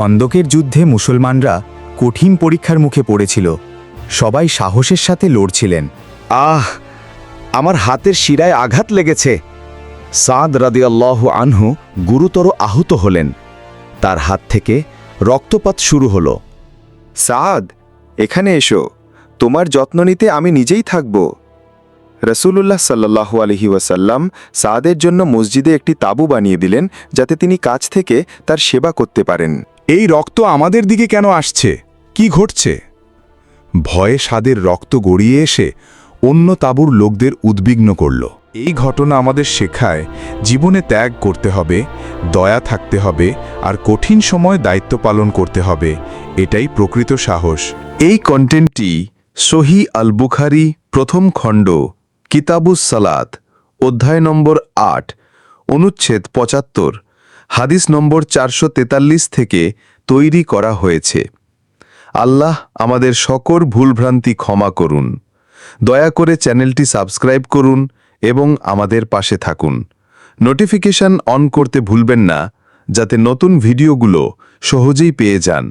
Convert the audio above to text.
খন্দকের যুদ্ধে মুসলমানরা কঠিন পরীক্ষার মুখে পড়েছিল। সবাই সাহসের সাথে লড়ছিলেন। আহ, আমার হাতের শিরায় আঘাত লেগেছে। সাদ রাদিয়াল্লাহু আনহু গুরুতর আহত হলেন। তার হাত থেকে রক্তপাত শুরু হল। সাদ, এখানে এসো। তোমার যত্ন নিতে আমি নিজেই থাকব। রসুলুল্লাহ সাল্লাহু আলহি ওয়াসাল্লাম সাদের জন্য মসজিদে একটি তাঁবু বানিয়ে দিলেন যাতে তিনি কাছ থেকে তার সেবা করতে পারেন। এই রক্ত আমাদের দিকে কেন আসছে? কি ঘটছে? ভয়ে সাদের রক্ত গড়িয়ে এসে অন্য তাঁবুর লোকদের উদ্বিগ্ন করল। এই ঘটনা আমাদের শেখায় জীবনে ত্যাগ করতে হবে, দয়া থাকতে হবে আর কঠিন সময় দায়িত্ব পালন করতে হবে। এটাই প্রকৃত সাহস। এই কন্টেন্টটি সহি আল বুখারি প্রথম খণ্ড, কিতাবুস সালাত, অধ্যায় নম্বর আট, অনুচ্ছেদ পঁচাত্তর। হাদিস নম্বর চারশো তেতাল্লিশ থেকে তৈরি করা হয়েছে। আল্লাহ আমাদের সকল ভুলভ্রান্তি ক্ষমা করুন। দয়া করে চ্যানেলটি সাবস্ক্রাইব করুন এবং আমাদের পাশে থাকুন। নোটিফিকেশান অন করতে ভুলবেন না, যাতে নতুন ভিডিওগুলো সহজেই পেয়ে যান।